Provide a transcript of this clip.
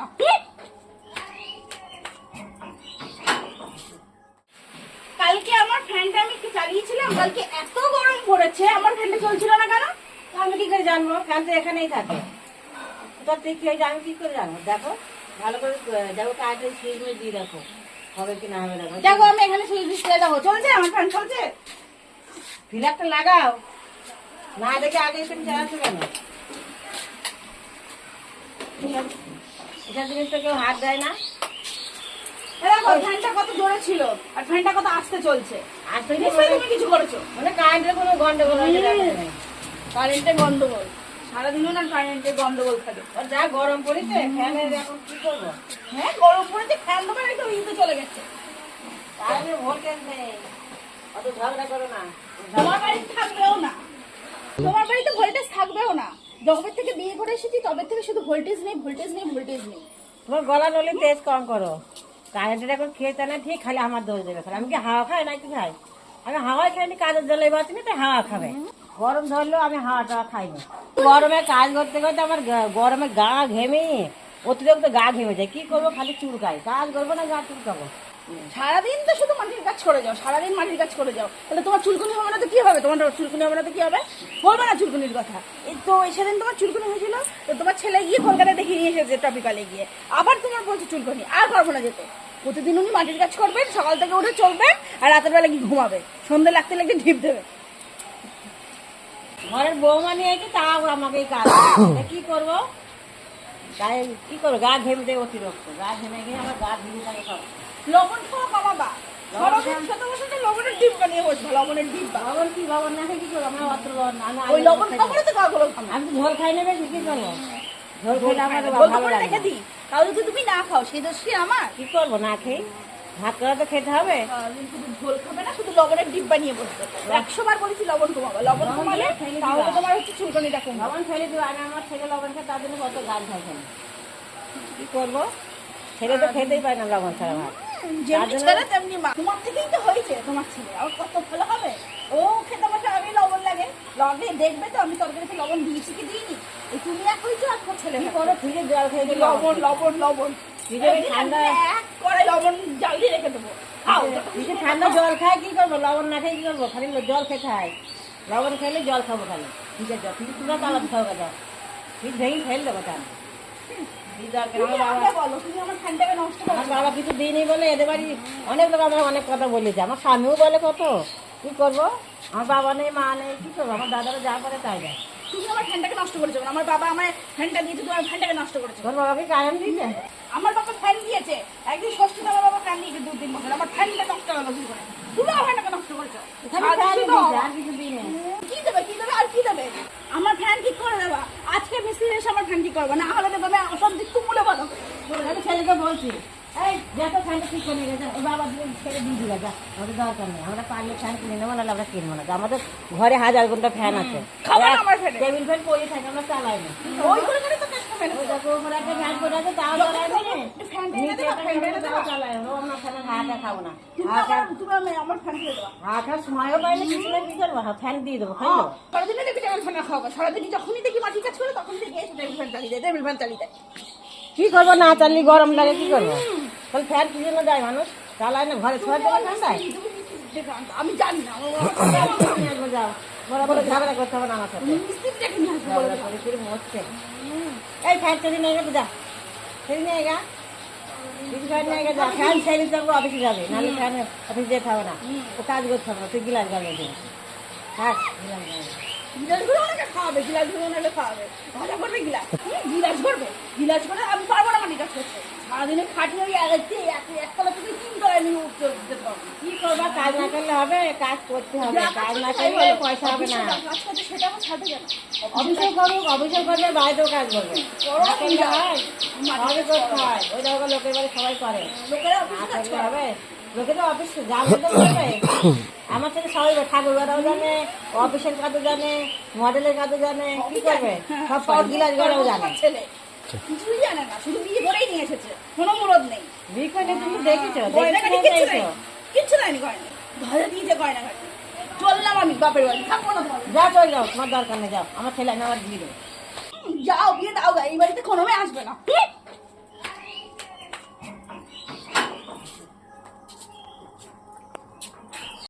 না। কালকে আমার ফ্যানটা আমি একটু চালিয়েছিলাম, কালকে এত গরম পড়েছে, আমার ফ্যানটা চলছিল না কেন? আমি কি করে জানব? ফ্যান তো এখানেই থাকে। তোর থেকে কি হয়েছে? আমি কি করে জানব? দেখো, ভালো করে দেখো কাজে সুইচ মিচ দিয়ে দেখো, হবে কি না হবে দেখো। দেখো, আমি এখানে সুইচ দিচ্ছি দেখো। চলছে? আমার ফ্যান চলছে? ফিলারটা লাগাও। না দেখে আগে তুমি চালাচ্ছো কেন? এসব জিনিস তো কেউ হাত দেয় না। দেখো ফ্যানটা কত জোরে ছিল আর ফ্যানটা কত আস্তে চলছে? আর নিশ্চয়ই তুমি কিছু করেছ। মানে কারেন্টের কোনো গন্ডগোল হয়েছে দেখো তুমি। কারেন্টে গন্ডগোল। সারাদিনও না কারেন্টে গন্ডগোল থাকে। ওর যা গরম পড়েছে ফ্যানের এখন কি করব? হ্যাঁ গরম পড়েছে ফ্যান দোকানে একটু ইতে চলে গেছে। তাহলে ভোল্টেজ নেই? অত ঝগড়া করো না। তোমার বাড়িতে থাকবেও না। তোমার বাড়িতে ভোল্টেজ থাকবেও না। করে তবে থেকে শুধু ভোল্টেজ নেই ভোল্টেজ নেই ভোল্টেজ নেই? তোমার গলা তেজ কম করো। কারেন্টের এখন না, ঠিক খালি আমার দোষ দেবে। আমি কি হাওয়া খাই না কি খাই? আমি হাওয়াই খাইনি কাজের জলে বাঁচি না, তাই হাওয়া খাবে। গরম ধরলেও আমি হাওয়া টাওয়া খাই না। গরমে কাজ করতে করতে আমার গরমে গা ঘেমে। অতিরিক্ত গা ঘেমে যায়। কি করব? খালি চুলকাই। কাজ করব না গা চুলকাবো। সারাদিন তো শুধু মাটির কাজ করে যাও, সারাদিন মাটির কাজ করে যাও। তাহলে তোমার চুলকুনি হবে না তো কি হবে? তোমার চুলকুনি হবে না তো কি হবে? বলবে না চুলকুনির কথা। তো সেদিন তোমার চুলকুনি হয়েছিল? তো তোমার ছেলে গিয়ে কলকাতায় দেখিয়ে নিয়ে এসেছে টপিকালে গিয়ে। আবার তোমার বলছে চুলকুনি, আর পারব না যেতে। প্রতিদিন উনি মাটির কাজ করবেন, সকাল থেকে উঠে চলবেন, আর রাতের বেলা গিয়ে ঘুমাবে। সন্ধ্যে লাগতে লাগতে ঢিপ দেবে। ঘরের বৌমা নিয়ে তাও আমাকে কি করব? তাই কি করো? গা ঘেমে দেয় অতিরিক্ত। গা ঘেমে গিয়ে আমার গা থাকে সব। লবণ খাওয়া কমাবা গরমের সাথে বসে তো লবণের ডিপ বানিয়ে বসবে লবণের ডিপ লবণ কি লবণ না খাই কি করব? আমরা অত লবণ আমি ওই লবণ খাব তো কাগুলো আমি ঝোল খাই নেবে কি করব? ঝোল খেলে আমার ভালো লাগে দিই। তাহলে তুমি না খাও সেই দোষ কি আমার? কি করব না খেয়ে ভাত করে তো খেতে হবে? শুধু ঝোল খাবে না শুধু লবণের ডিপ বানিয়ে বসবে একশো বার বলেছি লবণ কমাবে। লবণ কমালে তাহলে তোমার হচ্ছে চুলকনিটা কমবে। লবণ ফেলে দিও আমি আমার ছেলে লবণ খায় তার জন্য কত গান খাই কি করব? ছেলে তো খেতেই পারে না লবণ ছাড়া ভাত। যেমনি ছেলে তেমনি মা। তোমার থেকেই তো হয়েছে তোমার ছেলে। আর কত ভালো হবে? ও খেতে বসে আমি লবণ লাগে। লবণে দেখবে তো আমি তরকারিতে লবণ দিয়েছি কি দিইনি? তুমি এক হয়েছো আর ছেলে ফ্রিজে জল খেয়ে লবণ লবণ লবণ ঠান্ডা লবণ জাল দিয়ে রেখে দেবো। খাও ঠান্ডা জল খাই কি করব? লবণ না খাই কি করব? খালি জল খেতে হয়। লবণ খেলে জল খাব খালি। ফ্রিজের জল ফ্রিজ পুরো তালাতে খাব জল ফ্রিজ ভেঙে ফেল দেবো তুমি আমার বাবা কিছু দিইনি বলে এদের বাড়ি অনেক লোক আমার অনেক কথা বলেছে। আমার স্বামীও বলে কত। কি করব? আমার বাবা নেই মা নেই কি করব? আমার দাদারা যা করে তাই দেয়। তুমি আমার ফ্যানটাকে নষ্ট করেছ আমার বাবা আমার ফ্যানটা দিয়েছে তুমি আমার ফ্যানটাকে নষ্ট করেছ তোর বাবাকে কারেন্ট দিয়েছে? আমার বাবা ফ্যান দিয়েছে। একদিন ষষ্ঠীতে আমার ফ্যান দু তিন বছর আমার ফ্যানটা নষ্ট হলো কি করে? তুমি আমার ফ্যানটাকে নষ্ট করেছ? খালি সারাদিন ফ্যানই তো দিয়েছে, আর কিছু দিইনি কি দেবে কি দেবে আর কি দেবে? আমার ফ্যান ঠিক করে দেবা। আজকে মিস্ত্রি এসে আমার ফ্যান ঠিক করবে না হলে দেবে আমি সব দিক তুলে বলো। আমি ছেলেকে বলছি এই যত ফ্যানটা ঠিক করে গেছে ওর বাবা দিয়ে দিয়ে দিলে যা আমাদের দরকার নেই আমরা পারলে ফ্যান কিনে নেব নাহলে আমরা কিনবো না আমাদের ঘরে হাজার ঘণ্টা ফ্যান আছে। টেবিল ফ্যান পড়ে থাকে আমরা চালাই না। ওই করে ফ্যান না ফ্যান না। না ফ্যান দিয়ে দেবা না ফ্যান সারাদিনে দেখবি টেবিল ফ্যান সারাদিন যখনই দেখি মাটি কাজ করে তখন দেখি টেবিল ফ্যান চালিয়ে দেয় টেবিল ফ্যান চালিয়ে দেয় কি করব না চাললে গরম লাগে কি করব তাহলে ফ্যান কি জন্য দেয় মানুষ চালায় না ঘরে ছোঁয়ার জন্য ঠান্ডায় আমি জানি না যাও বড় বড় করতে হবে না আমার সাথে। মিস্ত্রি ডেকে নিয়ে আসব বলে ঝগড়া করে করে মরছে এই ফ্যান ছেড়ে নিয়ে গেছে যা। ছেড়ে নিয়ে গা ফ্যান নিয়ে গেছে ফ্যান ছেড়ে যাব অফিসে যাবে। নাহলে ফ্যান অফিস যেতে হবে না। ও কাজ করতে হবে তুই গিলাস হ্যাঁ গিলাস গিলাসগুলো ওনাকে খাওয়াবে গিলাসগুলো ওনাকে খাওয়াবে। করবে গিলাস? গিলাস করবে। গিলাস করে আমি পারব না করতে। সারাদিনে খাটি ওই এক- এক- একতলা থেকে তিন তলায় নিয়ে উঠতে যেতে পারব কি করবা কাজ না করলে হবে কাজ করতে হবে। কাজ না করলে পয়সা হবে না। অফিসে করুক করবে বাইরেও কাজ করবে। হয় করতে হয়। ওই দেখো লোকের বাড়ি সবাই করে। অফিসে করে। হবে। লোকে তো অফিস আমার থেকে সবাই ঠাকুরবারাও জানে অফিসের কাজও জানে মডেলের কাজও জানে কি করবে? সব পট গিলাস গড়াও জানে। কিছুই জানে না শুধু বিয়ে করেই নিয়ে এসেছে। কোনো মুরদ নেই। তুমি দেখেছ? দেখেছ কিচ্ছু দেয়নি গয়না ধরে দিয়েছে গয়নাগাটি চললাম আমি বাপের বাড়ি। থাকব না যা চল যাও তোমার দরকার নেই যাও। আমার ছেলে আমি আমার দিয়ে দেবো। যাও বিয়ে দাও এই বাড়িতে কোনো আসবে না।